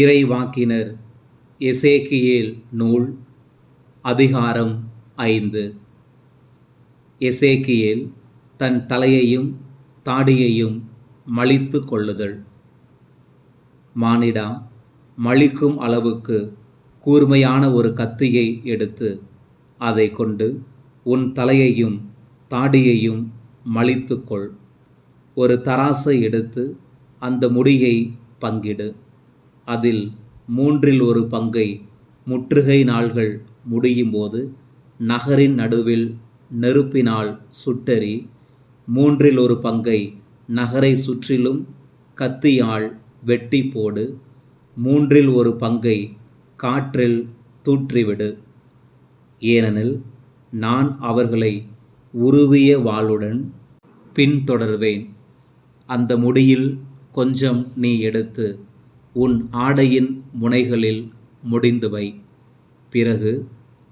இறைவாக்கினர் எசேக்கியேல் நூல் அதிகாரம் ஐந்து. எசேக்கியேல் தன் தலையையும் தாடியையும் மலித்து கொள்ளுதல். மானிடா மலிக்கும் அளவுக்கு கூர்மையான ஒரு கத்தியை எடுத்து அதை கொண்டு உன் தலையையும் தாடியையும் மலித்துக்கொள் ஒரு தராசை எடுத்து அந்த முடியை பங்கிடு. அதில் மூன்றில் ஒரு பங்கை முற்றுகை நாள்கள் முடியும்போது நகரின் நடுவில் நெருப்பினால் சுட்டறி மூன்றில் ஒரு பங்கை நகரை சுற்றிலும் கத்தியால் வெட்டி போடு மூன்றில் ஒரு பங்கை காற்றில் தூற்றிவிடு. ஏனெனில் நான் அவர்களை உருவிய வாளுடன் பின்தொடர்வேன். அந்த முடியில் கொஞ்சம் நீ எடுத்து உன் ஆடையின் முனைகளில் முடிந்து வை பிறகு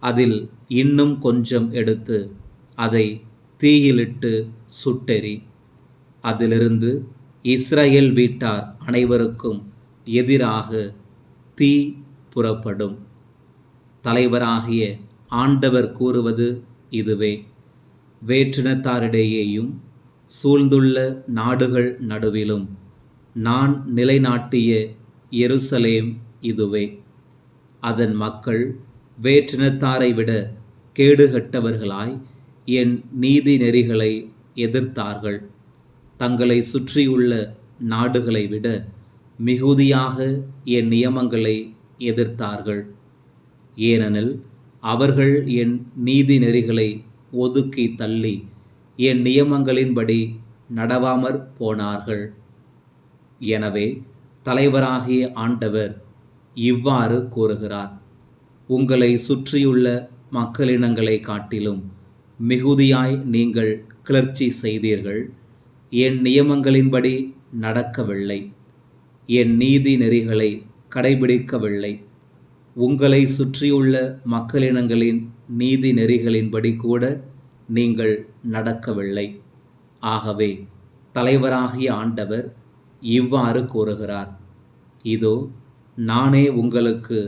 அதில் இன்னும் கொஞ்சம் எடுத்து அதை தீயிலிட்டு சுட்டெறி. அதிலிருந்து இஸ்ரேல் வீட்டார் அனைவருக்கும் எதிராக தீ புறப்படும். தலைவராகிய ஆண்டவர் கூறுவது இதுவே. வேற்றினத்தாரிடையேயும் சூழ்ந்துள்ள நாடுகள் நடுவிலும் நான் நிலைநாட்டிய எருசலேம் இதுவே. அதன் மக்கள் வேற்றினத்தாரை விட கேடுகட்டவர்களாய் என் நீதி நெறிகளை எதிர்த்தார்கள். தங்களை சுற்றியுள்ள நாடுகளை விட மிகுதியாக என் நியமங்களை எதிர்த்தார்கள். ஏனெனில் அவர்கள் என் நீதி நெறிகளை ஒதுக்கி தள்ளி என் நியமங்களின்படி நடவாமற் போனார்கள். எனவே தலைவராகிய ஆண்டவர் இவ்வாறு கூறுகிறார். உங்களை சுற்றியுள்ள மக்களினங்களை காட்டிலும் மிகுதியாய் நீங்கள் கிளர்ச்சி செய்தீர்கள். என் நியமங்களின்படி நடக்கவில்லை. என் நீதி நெறிகளை கடைபிடிக்கவில்லை. உங்களை சுற்றியுள்ள மக்களினங்களின் நீதி நெறிகளின்படி கூட நீங்கள் நடக்கவில்லை. ஆகவே தலைவராகிய ஆண்டவர் இவ்வாறு கூறுகிறார். இதோ நானே உங்களுக்கு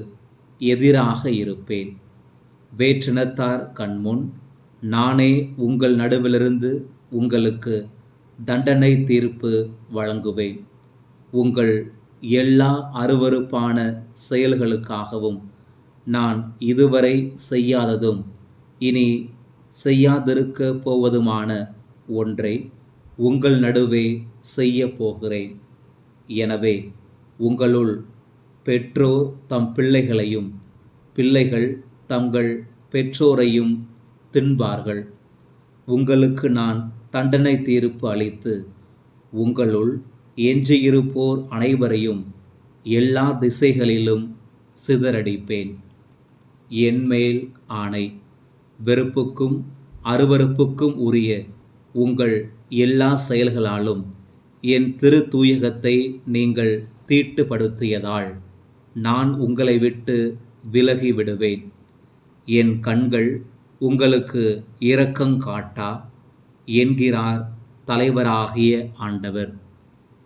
எதிராக இருப்பேன். வேற்றினத்தார் கண்முன் நானே உங்கள் நடுவிலிருந்து உங்களுக்கு தண்டனை தீர்ப்பு வழங்குவேன். உங்கள் எல்லா அருவருப்பான செயல்களுக்காகவும் நான் இதுவரை செய்யாததும் இனி செய்யாதிருக்க போவதுமான ஒன்றை உங்கள் நடுவே செய்ய போகிறேன். எனவே உங்களுள் பெற்றோர் தம் பிள்ளைகளையும் பிள்ளைகள் தங்கள் பெற்றோரையும் தின்பார்கள். உங்களுக்கு நான் தண்டனை தீர்ப்பு அளித்து உங்களுள் எஞ்சியிருப்போர் அனைவரையும் எல்லா திசைகளிலும் சிதறடிப்பேன். என்மேல் ஆணை வெறுப்புக்கும் அருவருப்புக்கும் உரிய உங்கள் எல்லா செயல்களாலும் என் திரு தூயகத்தை நீங்கள் தீட்டுப்படுத்தியதால் நான் உங்களை விட்டு விலகி விடுவேன் என் கண்கள் உங்களுக்கு இரக்கங் காட்டா என்கிறார் தலைவராகிய ஆண்டவர்.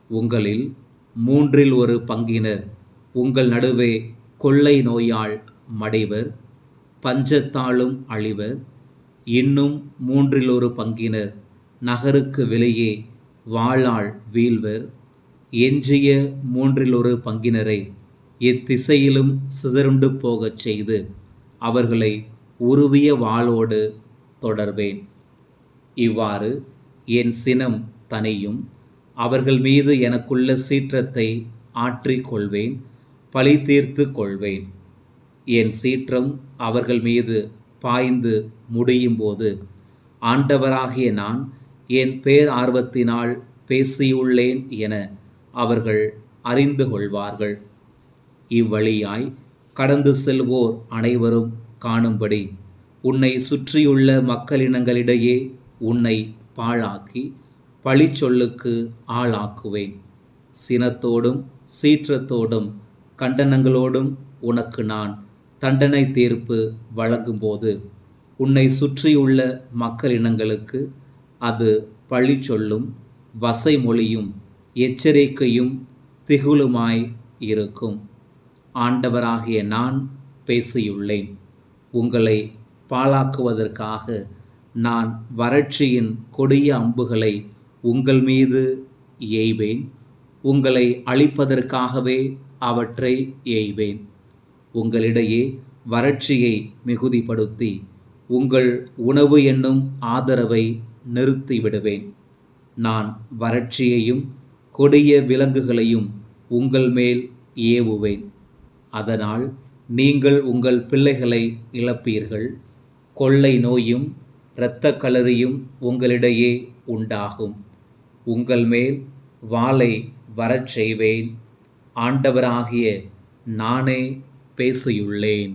உங்களில் மூன்றில் ஒரு பங்கினர் உங்கள் நடுவே கொள்ளை நோயால் மடைவர் பஞ்சத்தாலும் அழிவர். இன்னும் மூன்றில் ஒரு பங்கினர் நகருக்கு வெளியே வாளால் வீழ்வர். எஞ்சிய மூன்றில் ஒரு பங்கினரை எத்திசையிலும் சிதறுண்டு போகச் செய்து அவர்களை உருவிய வாளோடு தொடர்வேன். இவ்வாறு என் சினம் தனியும் அவர்கள் மீது எனக்குள்ள சீற்றத்தை ஆற்றிக் கொள்வேன் பழி தீர்த்து கொள்வேன். என் சீற்றம் அவர்கள் மீது பாய்ந்து முடியும்போது ஆண்டவராகிய நான் என் பேர் ஆர்வத்தினால் பேசியுள்ளேன் என அவர்கள் அறிந்து கொள்வார்கள். இவ்வழியாய் கடந்து செல்வோர் அனைவரும் காணும்படி உன்னை சுற்றியுள்ள மக்களினங்களிடையே உன்னை பாழாக்கி பழிச்சொல்லுக்கு ஆளாக்குவேன். சினத்தோடும் சீற்றத்தோடும் கண்டனங்களோடும் உனக்கு நான் தண்டனை தீர்ப்பு வழங்கும்போது உன்னை சுற்றியுள்ள மக்களினங்களுக்கு அது பழி சொல்லும் வசைமொழியும் எச்சரிக்கையும் திகுலுமாய் இருக்கும். ஆண்டவராகிய நான் பேசியுள்ளேன். உங்களை பாழாக்குவதற்காக நான் வறட்சியின் கொடிய அம்புகளை உங்கள் மீது எய்வேன். உங்களை அழிப்பதற்காகவே அவற்றை எய்வேன். உங்களிடையே வறட்சியை மிகுதிப்படுத்தி உங்கள் உணவு என்னும் ஆதரவை நிறுத்திவிடுவேன். நான் வறட்சியையும் கொடிய விலங்குகளையும் உங்கள் மேல் ஏவுவேன். அதனால் நீங்கள் உங்கள் பிள்ளைகளை இழப்பீர்கள். கொள்ளை நோயும் இரத்தக் களரியும் உங்களிடையே உண்டாகும். உங்கள் மேல் வாளை வரச் செய்வேன். ஆண்டவராகிய நானே பேசியுள்ளேன்.